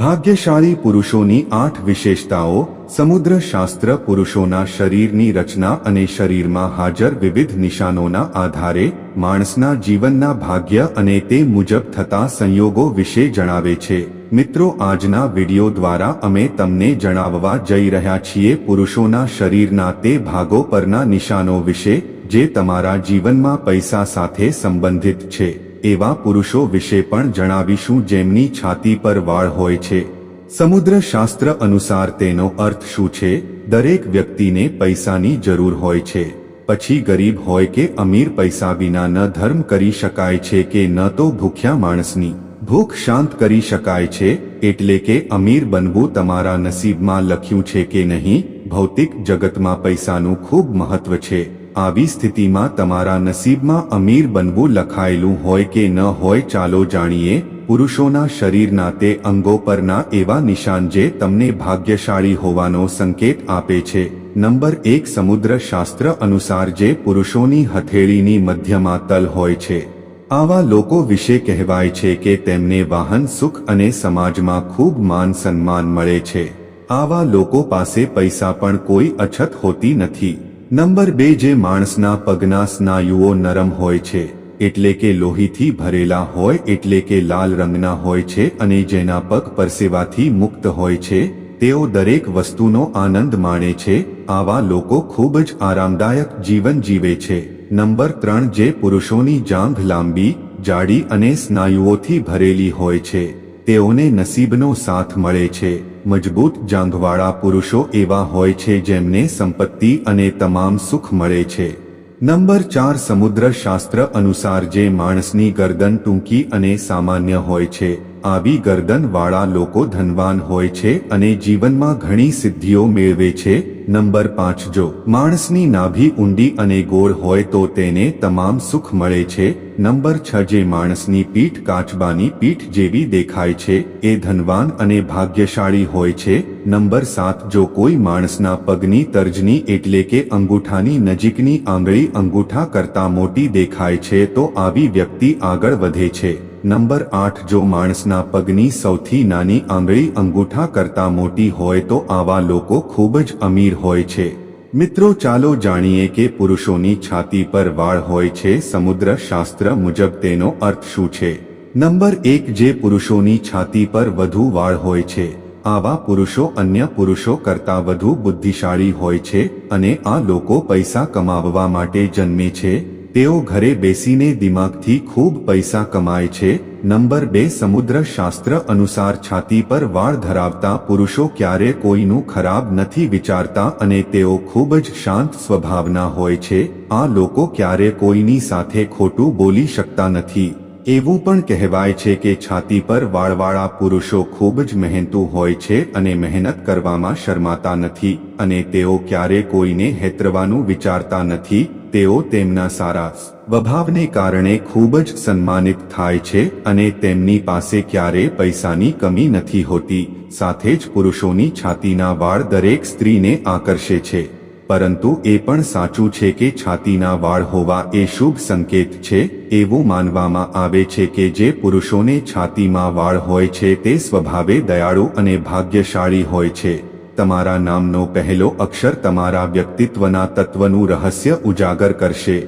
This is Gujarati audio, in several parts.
ભાગ્યશાળી પુરુષોની આઠ વિશેષતાઓ સમુદ્ર શાસ્ત્ર પુરુષોના શરીરની રચના અને શરીરમાં હાજર વિવિધ નિશાનોના આધારે, માણસના જીવનના ભાગ્ય અને તે મુજબ થતા સંયોગો વિશે જણાવે છે. મિત્રો, આજના વિડિયો દ્વારા અમે તમને જણાવવા જઈ રહ્યા છીએ પુરુષોના શરીરના તે ભાગો પરના નિશાનો વિશે, જે તમારા જીવનમાં પૈસા સાથે સંબંધિત છે. એવા પુરુષો વિશે પણ જણાવીશું જેમની છાતી પર વાળ હોય છે. સમુદ્ર શાસ્ત્ર અનુસાર તેનો અર્થ શું છે? દરેક વ્યક્તિને પૈસાની જરૂર હોય છે. પછી ગરીબ હોય કે અમીર પૈસા વિના ન ધર્મ કરી શકાય છે કે ન તો ભૂખ્યા માણસની. ભૂખ શાંત કરી શકાય છે, એટલે કે અમીર બનવું તમારા નસીબમાં લખ્યું છે કે નહીં? ભૌતિક જગતમાં પૈસાનું ખૂબ મહત્વ છે. આવી સ્થિતિમાં તમારા નસીબમાં અમીર બનવું લખાયેલું હોય કે ન હોય ચાલો જાણીએ, પુરુષોના શરીરના તે અંગો પરના એવા નિશાન જે તમને ભાગ્યશાળી હોવાનો સંકેત આપે છે. નંબર એક, સમુદ્ર શાસ્ત્ર અનુસાર જે પુરુષોની હથેળીની મધ્યમાં તલ હોય છે. આવા લોકો વિશે કહેવાય છે કે તેમને વાહન, સુખ અને સમાજમાં ખૂબ માન સન્માન મળે છે. આવા લોકો પાસે પૈસા પણ કોઈ અછત હોતી નથી. નંબર બે જે માણસના પગના સ્નાયુઓ નરમ હોય છે, એટલે કે લોહીથી ભરેલા હોય, એટલે કે લાલ રંગના હોય છે અને જેના પગ પરસેવાથી મુક્ત હોય છે, તેઓ દરેક વસ્તુનો આનંદ માણે છે, આવા લોકો ખૂબ જ આરામદાયક જીવન જીવે છે. નંબર ત્રણ જે પુરુષોની જાંઘ લાંબી, જાડી અને સ્નાયુઓથી ભરેલી હોય છે, તેઓને નસીબનો સાથ મળે છે. મજબૂત જાંઘવાળા પુરુષો એવા હોય છે જેમને સંપત્તિ અને તમામ સુખ મળે છે. નંબર ચાર સમુદ્ર શાસ્ત્ર અનુસાર જે માણસની ગરદન ટૂંકી અને સામાન્ય હોય છે, આવી ગરદન વાળા લોકો ધનવાન હોય છે અને જીવનમાં ઘણી સિદ્ધિઓ મેળવે છે નંબર પાંચ, જો માણસની નાભી ઊંડી અને ગોળ હોય તો તેને તમામ સુખ મળે છે. નંબર છ, જે માણસની પીઠ કાચબાની પીઠ જેવી દેખાય છે, એ ધનવાન અને ભાગ્યશાળી હોય છે. નંબર સાત, જો કોઈ માણસના પગની તર્જની એટલે કે અંગૂઠાની નજીકની આંગળી અંગૂઠા કરતા મોટી દેખાય છે, તો આવી વ્યક્તિ આગળ વધે છે. નંબર આઠ, જો માણસના પગની સૌથી નાની આંગળી અંગૂઠા કરતા મોટી હોય તો આવા લોકો ખૂબ જ અમીર હોય છે. મિત્રો, ચાલો જાણીએ કે પુરુષોની છાતી પર વાળ હોય છે. સમુદ્ર શાસ્ત્ર મુજબ તેનો અર્થ શું છે? નંબર એક, જે પુરુષોની છાતી પર વધુ વાળ હોય છે. આવા પુરુષો અન્ય પુરુષો કરતા વધુ બુદ્ધિશાળી હોય છે અને આ લોકો પૈસા કમાવવા માટે જન્મે છે. તેઓ ઘરે બેસીને દિમાગથી ખૂબ પૈસા કમાય છે. નંબર બે, સમુદ્ર શાસ્ત્ર અનુસાર છાતી પર વાળ ધરાવતા પુરુષો ક્યારે કોઈનું ખરાબ નથી વિચારતા અને તેઓ ખૂબ જ શાંત સ્વભાવના હોય છે. આ લોકો ક્યારે કોઈની સાથે ખોટું બોલી શકતા નથી. એવું પણ કહેવાય છે કે છાતી પર વાળવાળા પુરુષો ખૂબ જ મહેનતુ હોય છે અને મહેનત કરવામાં શરમાતા નથી અને તેઓ ક્યારે કોઈને હેતરવાનું વિચારતા નથી, તેઓ તેમના સારા સ્વભાવને કારણે ખૂબ જ સન્માનિત થાય છે અને તેમની પાસે ક્યારે પૈસાની કમી નથી હોતી, સાથે જ પુરુષોની છાતીના વાળ દરેક સ્ત્રીને આકર્ષે છે. પરંતુ એ પણ સાચું છે કે છાતીના વાળ હોવા એ શુભ સંકેત છે, એવું માનવામાં આવે છે કે જે પુરુષોને છાતીમાં વાળ હોય છે તે સ્વભાવે દયાળુ અને ભાગ્યશાળી હોય છે. તમારા નામનો પહેલો અક્ષર તમારા વ્યક્તિત્વના તત્વનું રહસ્ય ઉજાગર કરશે.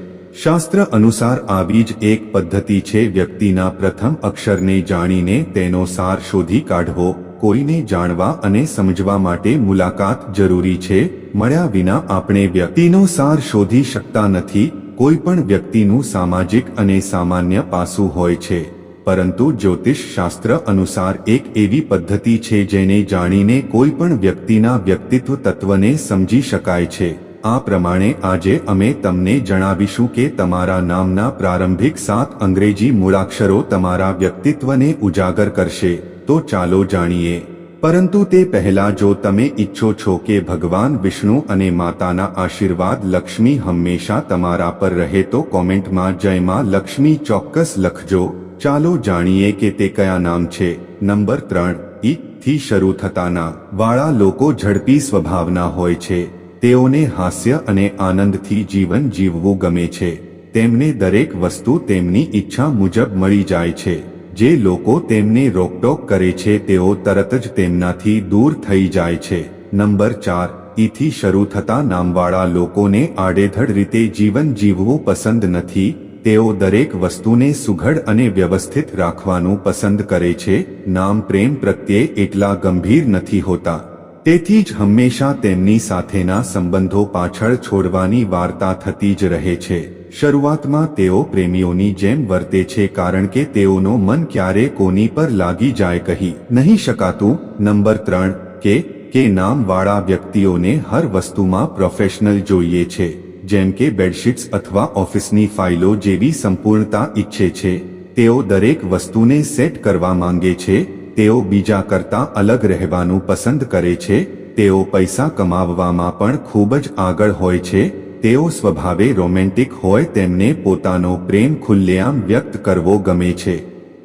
શાસ્ત્ર અનુસાર આવી જ એક પદ્ધતિ છે વ્યક્તિના પ્રથમ અક્ષરને જાણીને તેનો સાર શોધી કાઢવો. કોઈને જાણવા અને સમજવા માટે મુલાકાત જરૂરી છે, મળ્યા વિના આપણે વ્યક્તિનો સાર શોધી શકતા નથી, કોઈ પણ વ્યક્તિનું સામાજિક અને સામાન્ય પાસું હોય છે. પરંતુ જ્યોતિષ શાસ્ત્ર અનુસાર એક એવી પદ્ધતિ છે જેને જાણીને કોઈ પણ વ્યક્તિના વ્યક્તિત્વ તત્વને સમજી શકાય છે. આ પ્રમાણે આજે અમે તમને જણાવીશું કે તમારા નામના પ્રારંભિક સાત અંગ્રેજી મૂળાક્ષરો તમારા વ્યક્તિત્વને ઉજાગર કરશે. તો ચાલો જાણીએ. પરંતુ તે પહેલા જો તમે ઈચ્છો છો કે ભગવાન વિષ્ણુ અને માતાના આશીર્વાદ લક્ષ્મી હંમેશા તમારા પર રહે તો કોમેન્ટમાં જય માં લક્ષ્મી ચોક્કસ લખજો. ચાલો જાણીએ કે તે કયા નામ છે. નંબર ત્રણ, ઈ થી શરૂ થતાના વાળા લોકો ઝડપી સ્વભાવના હોય છે. તેઓને હાસ્ય અને આનંદથી જીવન જીવવું ગમે છે. તેમને દરેક વસ્તુ તેમની ઈચ્છા મુજબ મળી જાય છે. જે લોકો તેમને રોકટોક કરે છે તેઓ તરત જ તેમનાથી દૂર થઈ જાય છે. નંબર ચાર, ઈથી શરૂ થતા નામવાળા લોકોને આડેધડ રીતે જીવન જીવવું પસંદ નથી, તેઓ દરેક વસ્તુને સુઘડ અને વ્યવસ્થિત રાખવાનું પસંદ કરે છે, નામ પ્રેમ પ્રત્યે એટલા ગંભીર નથી હોતા. તેથી જ હંમેશા તેમની સાથેના સંબંધો પાછળ છોડવાની વાર્તા થતી જ રહે છે. શરૂઆતમાં તેઓ પ્રેમીઓની જેમ વર્તે છે કારણ કે તેઓનો મન ક્યારે કોની પર લાગી જાય કહી નહીં શકાતું. નંબર ત્રણ, કે કે નામવાળા વ્યક્તિઓને હર વસ્તુમાં પ્રોફેશનલ જોઈએ છે, જેમ કે બેડશીટ્સ અથવા ઓફિસની ફાઇલો જેવી સંપૂર્ણતા ઈચ્છે છે. તેઓ દરેક વસ્તુને સેટ કરવા માંગે છે, તેઓ બીજા કરતા અલગ રહેવાનું પસંદ કરે છે, તેઓ પૈસા કમાવવામાં પણ ખૂબ જ આગળ હોય છે તેઓ સ્વભાવે રોમેન્ટિક હોય તેમને પોતાનો પ્રેમ ખુલ્લેઆમ વ્યક્ત કરવો ગમે છે.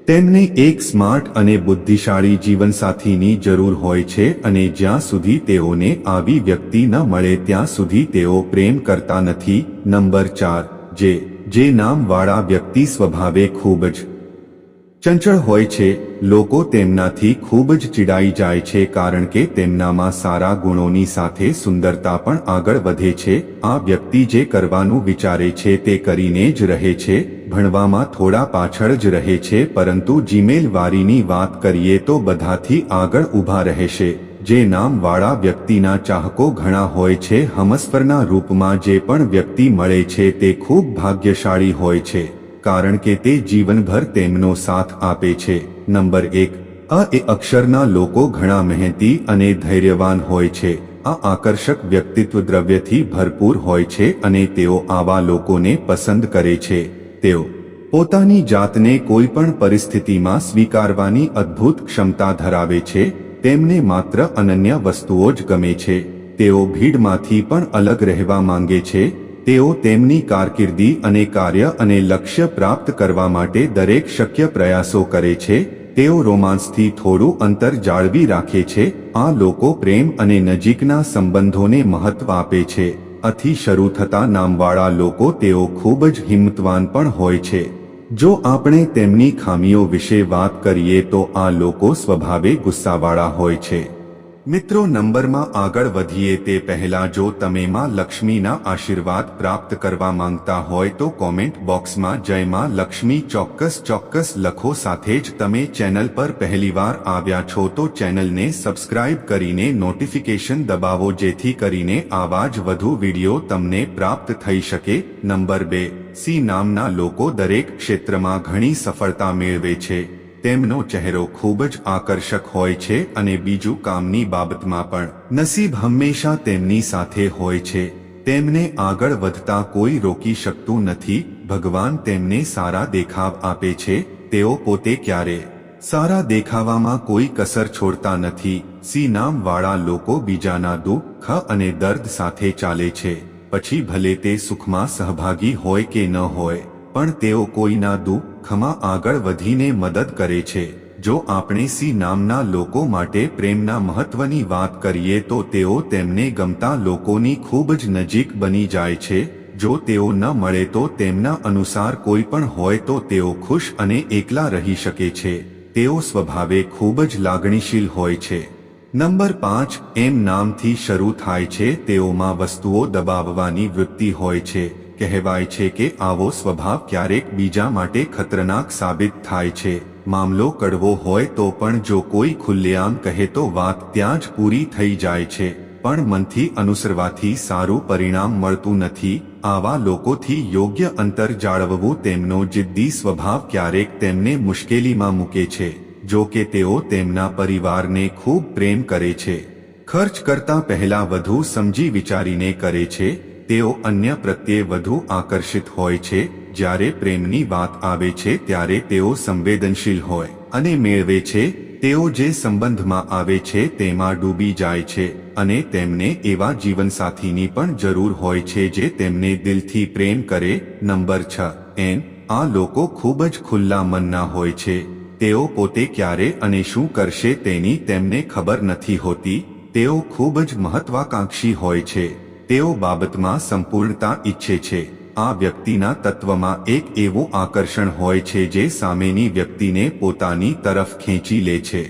તેમને એક સ્માર્ટ અને બુદ્ધિશાળી જીવનસાથીની જરૂર હોય છે અને જ્યાં સુધી તેઓને આવી વ્યક્તિ ન મળે ત્યાં સુધી તેઓ પ્રેમ કરતા નથી. નંબર ચાર, જે જે નામવાળા વ્યક્તિ સ્વભાવે ખૂબ જ ચંચળ હોય છે, લોકો તેમનાથી ખૂબ જ ચીડાઈ જાય છે કારણ કે તેમનામાં સારા ગુણોની સાથે સુંદરતા પણ આગળ વધે છે. આ વ્યક્તિ જે કરવાનું વિચારે છે તે કરીને જ રહે છે, ભણવામાં થોડા પાછળ જ રહે છે, પરંતુ જીમેલ વારીની વાત કરીએ તો બધાથી આગળ ઊભા રહેશે. જે નામવાળા વ્યક્તિના ચાહકો ઘણા હોય છે હમસ્ફરના રૂપમાં જે પણ વ્યક્તિ મળે છે તે ખૂબ ભાગ્યશાળી હોય છે. કારણ કે તે જીવનભર તેમનો સાથ આપે છે. નંબર એક, અ એ અક્ષરના લોકો ઘણા મહેનતી અને ધૈર્યવાન હોય છે. આ આકર્ષક વ્યક્તિત્વ દ્રવ્યથી ભરપૂર હોય છે અને તેઓ આવા લોકોને પસંદ કરે છે. તેઓ પોતાની જાતને કોઈ પણ પરિસ્થિતિમાં સ્વીકારવાની અદ્ભુત ક્ષમતા ધરાવે છે. તેમને માત્ર અનન્ય વસ્તુઓ જ ગમે છે. તેઓ ભીડમાંથી પણ અલગ રહેવા માંગે છે. તેઓ તેમની કારકિર્દી અને કાર્ય અને લક્ષ્ય પ્રાપ્ત કરવા માટે દરેક શક્ય પ્રયાસો કરે છે, તેઓ રોમાન્સથી થોડું અંતર જાળવી રાખે છે, આ લોકો પ્રેમ અને નજીકના સંબંધોને મહત્વ આપે છે આથી શરૂ થતા નામવાળા લોકો તેઓ ખૂબ જ હિંમતવાન પણ હોય છે. જો આપણે તેમની ખામીઓ વિશે વાત કરીએ તો આ લોકો સ્વભાવે ગુસ્સાવાળા હોય છે. મિત્રો, નંબરમાં આગળ વધીએ તે પહેલા જો તમે માં લક્ષ્મીના આશીર્વાદ પ્રાપ્ત કરવા માંગતા હોય તો કોમેન્ટ બોક્સમાં જય માં લક્ષ્મી ચોક્કસ ચોક્કસ લખો. સાથે જ તમે ચેનલ પર પહેલીવાર આવ્યા છો તો ચેનલને સબસ્ક્રાઇબ કરીને નોટિફિકેશન દબાવો, જેથી કરીને આવા જ વધુ વીડિયો તમને પ્રાપ્ત થઈ શકે. નંબર બે, સી નામના લોકો દરેક ક્ષેત્રમાં ઘણી સફળતા મેળવે છે. તેમનો ચહેરો ખૂબ જ આકર્ષક હોય છે અને બીજું કામની બાબતમાં પણ. નસીબ હંમેશા તેમની સાથે હોય છે. તેમને આગળ વધતા કોઈ રોકી શકતું નથી. ભગવાન તેમને સારા દેખાવ આપે છે. તેઓ પોતે ક્યારે સારા દેખાવામાં કોઈ કસર છોડતા નથી. સી નામવાળા લોકો બીજાના દુઃખ અને દર્દ સાથે ચાલે છે. પછી ભલે તે સુખમાં સહભાગી હોય કે ન હોય, પણ તેઓ કોઈના દુઃખમાં આગળ વધીને મદદ કરે છે. જો આપણે સી નામના લોકો માટે પ્રેમના મહત્વની વાત કરીએ તો તેઓ તેમને ગમતા લોકોની ખૂબ જ નજીક બની જાય છે. જો તેઓ ન મળે તો તેમના અનુસાર કોઈ પણ હોય તો તેઓ ખુશ અને એકલા રહી શકે છે. તેઓ સ્વભાવે ખૂબ જ લાગણીશીલ હોય છે. નંબર પાંચ, એમ નામથી શરૂ થાય છે. તેઓમાં વસ્તુઓ દબાવવાની વૃત્તિ હોય છે. કહેવાય છે કે આવો સ્વભાવ ક્યારેક બીજા માટે ખતરનાક સાબિત થાય છે. મામલો કડવો હોય તો પણ જો કોઈ ખુલ્લેઆમ કહે તો વાત ત્યાં જ પૂરી થઈ જાય છે. પણ મનથી અનુસરવાથી સારું પરિણામ મળતું નથી. આવા લોકોથી યોગ્ય અંતર જાળવવું તેમનો જિદ્દી સ્વભાવ ક્યારેક તેમને મુશ્કેલીમાં મૂકે છે. જો કે તેઓ તેમના પરિવારને ખૂબ પ્રેમ કરે છે. ખર્ચ કરતા પહેલા વધુ સમજી વિચારીને કરે છે. તેઓ અન્ય પ્રત્યે વધુ આકર્ષિત હોય છે. જ્યારે પ્રેમની વાત આવે છે, ત્યારે તેઓ સંવેદનશીલ હોય અને મેળવે છે. તેઓ જે સંબંધમાં આવે છે, તેમાં ડૂબી જાય છે અને તેમને એવા જીવનસાથીની પણ જરૂર હોય છે જે તેમને દિલથી પ્રેમ કરે. નંબર છ. એન. આ લોકો ખૂબ જ ખુલ્લા મનના હોય છે. તેઓ પોતે ક્યારે અને શું કરશે તેની તેમને ખબર નથી હોતી. તેઓ ખૂબ જ મહત્વાકાંક્ષી હોય છે. તેઓ બાબતમાં સંપૂર્ણતા ઈચ્છે છે. આ વ્યક્તિના તત્વમાં એક એવું આકર્ષણ હોય છે જે સામેની વ્યક્તિને પોતાની તરફ ખેંચી લે છે.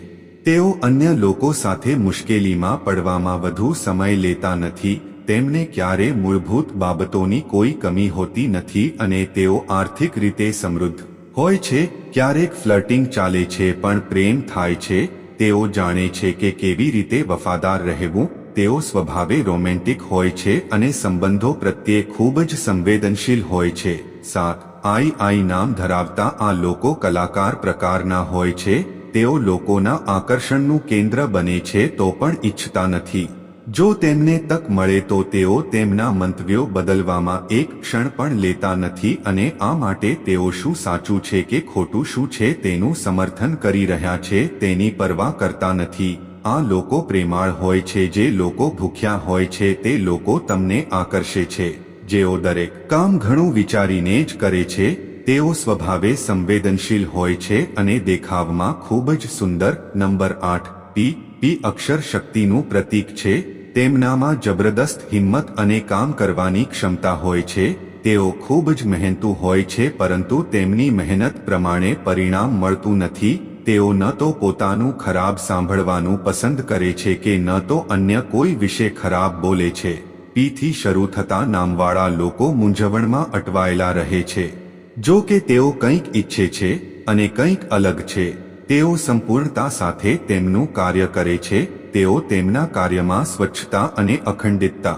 તેઓ અન્ય લોકો સાથે મુશ્કેલીમાં પડવામાં વધુ સમય લેતા નથી, તેમને ક્યારે મૂળભૂત બાબતોની કોઈ કમી હોતી નથી અને તેઓ આર્થિક રીતે સમૃદ્ધ હોય છે, ક્યારેક ફ્લર્ટિંગ ચાલે છે પણ પ્રેમ થાય છે, તેઓ જાણે છે કે કેવી રીતે વફાદાર રહેવું તેઓ સ્વભાવે રોમેન્ટિક હોય છે અને સંબંધો પ્રત્યે ખૂબ જ સંવેદનશીલ હોય છે. સાત, આઈ આઈ નામ ધરાવતા આ લોકો કલાકાર પ્રકારના હોય છે. તેઓ લોકોના આકર્ષણનું કેન્દ્ર બને છે તો પણ ઈચ્છતા નથી. જો તેમને તક મળે તો તેઓ તેમના મંતવ્યો બદલવામાં એક ક્ષણ પણ લેતા નથી અને આ માટે તેઓ શું સાચું છે કે ખોટું શું છે તેનું સમર્થન કરી રહ્યા છે તેની પરવા કરતા નથી. આ લોકો પ્રેમાળ હોય છે, જે લોકો ભૂખ્યા હોય છે, તે લોકો તમને આકર્ષે છે. જેઓ દરેક કામ ઘણું વિચારીને જ કરે છે, તેઓ સ્વભાવે સંવેદનશીલ હોય છે અને દેખાવમાં ખૂબ જ સુંદર. નંબર આઠ પી પી અક્ષર શક્તિનું પ્રતીક છે. તેમનામાં જબરદસ્ત હિંમત અને કામ કરવાની ક્ષમતા હોય છે. તેઓ ખૂબ જ મહેનતુ હોય છે, પરંતુ તેમની મહેનત પ્રમાણે પરિણામ મળતું નથી. તેઓ ન તો પોતાનું ખરાબ સાંભળવાનું પસંદ કરે છે કે ન તો અન્ય કોઈ વિશે ખરાબ બોલે છે. પીથી શરૂ થતા નામવાળા લોકો મૂંઝવણમાં અટવાયેલા રહે છે. જો કે તેઓ કંઈક ઈચ્છે છે અને કંઈક અલગ છે. તેઓ સંપૂર્ણતા સાથે તેમનું કાર્ય કરે છે. તેઓ તેમના કાર્યમાં સ્વચ્છતા અને અખંડિતતા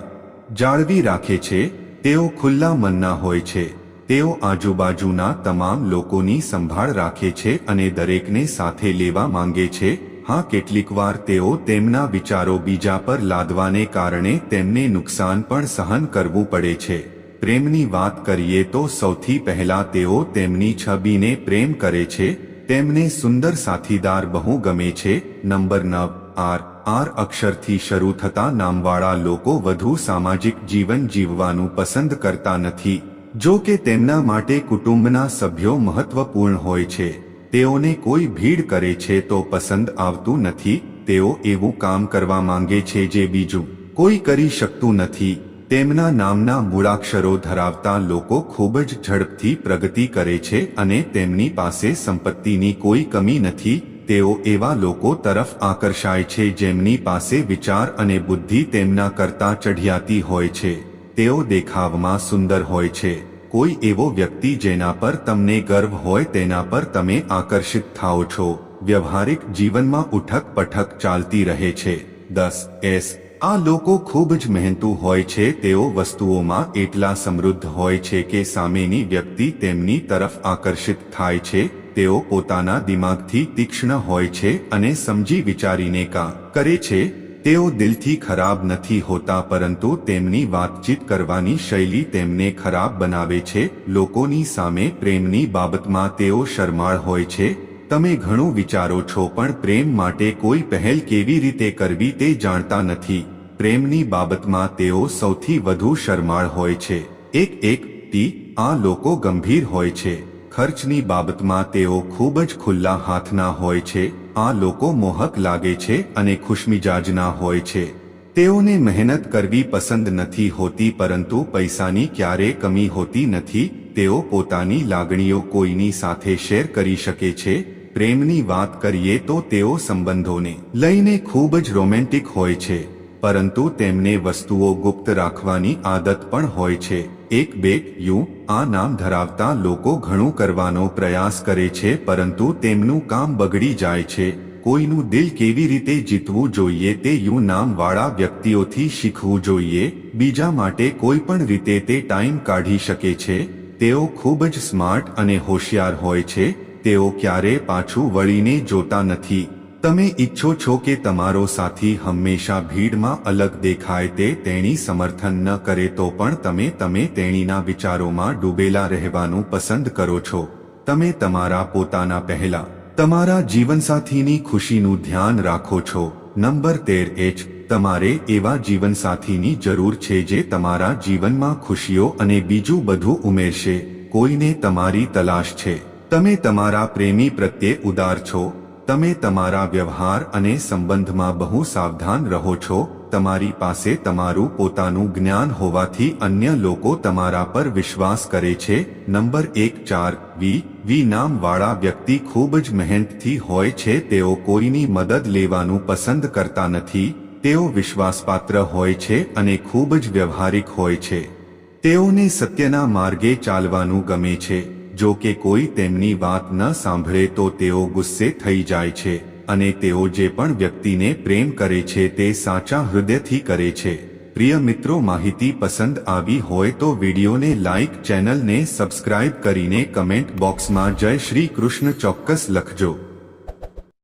જાળવી રાખે છે. તેઓ ખુલ્લા મનના હોય છે. તેઓ આજુબાજુના તમામ લોકોની સંભાળ રાખે છે અને દરેકને સાથે લેવા માંગે છે. હા કેટલીકવાર તેઓ તેમના વિચારો બીજા પર લાદવાને કારણે તેમને નુકસાન પણ સહન કરવું પડે છે. પ્રેમની વાત કરીએ તો સૌથી પહેલા તેઓ તેમની છબીને પ્રેમ કરે છે. તેમને સુંદર સાથીદાર બહુ ગમે છે. નંબર નવ, આર આર અક્ષરથી શરૂ થતા નામવાળા લોકો વધુ સામાજિક જીવન જીવવાનું પસંદ કરતા નથી. જો કે તેમના માટે કુટુંબના સભ્યો મહત્વપૂર્ણ હોય છે. તેઓને કોઈ ભીડ કરે છે તો પસંદ આવતું નથી. તેઓ એવું કામ કરવા માંગે છે જે બીજું કોઈ કરી શકતું નથી. તેમના નામના મૂળાક્ષરો ધરાવતા લોકો ખૂબ જ ઝડપથી પ્રગતિ કરે છે અને તેમની પાસે સંપત્તિની કોઈ કમી નથી. તેઓ એવા લોકો તરફ આકર્ષાય છે જેમની પાસે વિચાર અને બુદ્ધિ તેમના કરતા ચઢિયાતી હોય છે. તેઓ દેખાવમાં સુંદર હોય છે. કોઈ એવો વ્યક્તિ જેના પર તમને ગર્વ હોય તેના પર તમે આકર્ષિત થાઓ છો. વ્યવહારિક જીવનમાં ઉઠક પઠક ચાલતી રહે છે. દસ, એસ, આ લોકો ખૂબ જ મહેનતુ હોય છે. તેઓ વસ્તુઓમાં એટલા સમૃદ્ધ હોય છે કે સામેની વ્યક્તિ તેમની તરફ આકર્ષિત થાય છે. તેઓ પોતાના દિમાગથી તીક્ષ્ણ હોય છે અને સમજી વિચારીને કા કરે છે. તેઓ દિલથી ખરાબ નથી હોતા પરંતુ તેમની વાતચીત કરવાની શૈલી તેમને ખરાબ બનાવે છે. લોકોની સામે પ્રેમની બાબતમાં તેઓ શરમાળ હોય છે. તમે ઘણું વિચારો છો પણ પ્રેમ માટે કોઈ પહેલ કેવી રીતે કરવી તે જાણતા નથી. પ્રેમની બાબતમાં તેઓ સૌથી વધુ શરમાળ હોય છે. એક એક ટી, આ લોકો ગંભીર હોય છે. ખર્ચની બાબતમાં તેઓ ખૂબ જ ખુલ્લા હાથના હોય છે. આ લોકો મોહક લાગે છે અને ખુશમિજાજના હોય છે. તેઓને મહેનત કરવી પસંદ નથી હોતી પરંતુ પૈસાની ક્યારે કમી હોતી નથી, તેઓ પોતાની લાગણીઓ કોઈની સાથે શેર કરી શકે છે. પ્રેમની વાત કરીએ તો તેઓ સંબંધોને લઈને ખૂબ જ રોમેન્ટિક હોય છે, પરંતુ તેમને વસ્તુઓ ગુપ્ત રાખવાની આદત પણ હોય છે. એક બે યુ આ નામ ધરાવતા લોકો ઘણું કરવાનો પ્રયાસ કરે છે પરંતુ તેમનું કામ બગડી જાય છે. કોઈનું દિલ કેવી રીતે જીતવું જોઈએ તે યુ નામવાળા વ્યક્તિઓથી શીખવું જોઈએ. બીજા માટે કોઈ પણ રીતે તે ટાઈમ કાઢી શકે છે. તેઓ ખૂબ જ સ્માર્ટ અને હોશિયાર હોય છે. તેઓ ક્યારે પાછું વળીને જોતા નથી. તમે ઈચ્છો છો કે તમારો સાથી હંમેશા ભીડમાં અલગ દેખાય તે તેણી સમર્થન ન કરે તો પણ તમે તમે તેણીના વિચારોમાં ડૂબેલા રહેવાનું પસંદ કરો છો. તમે તમારા પોતાના પહેલા, તમારા જીવનસાથીની ખુશીનું ધ્યાન રાખો છો. નંબર તેર એચ, તમારે એવા જીવનસાથીની જરૂર છે જે તમારા જીવનમાં ખુશીઓ અને બીજું બધું ઉમેરશે. કોઈને તમારી તલાશ છે. તમે તમારા પ્રેમી પ્રત્યે ઉદાર છો. તમે તમારા વ્યવહાર અને સંબંધમાં બહુ સાવધાન રહો છો, તમારી પાસે તમારું પોતાનું જ્ઞાન હોવાથી અન્ય લોકો તમારા પર વિશ્વાસ કરે છે. નંબર એક ચાર, વી વી નામવાળા વ્યક્તિ ખૂબ જ મહેનતથી હોય છે, તેઓ કોઈની મદદ લેવાનું પસંદ કરતા નથી, તેઓ વિશ્વાસપાત્ર હોય છે અને ખૂબ જ વ્યવહારિક હોય છે. તેઓને સત્યના માર્ગે ચાલવાનું ગમે છે. જો કે કોઈ તેમની વાત ન સાંભળે તો તેઓ ગુસ્સે થઈ જાય છે, અને તેઓ જે પણ વ્યક્તિને પ્રેમ કરે છે તે સાચા હૃદયથી કરે છે. પ્રિય મિત્રો, માહિતી પસંદ આવી હોય તો વિડીયોને લાઇક ચેનલને સબસ્ક્રાઇબ કરીને કમેન્ટ બોક્સમાં જય શ્રી કૃષ્ણ ચોક્કસ લખજો.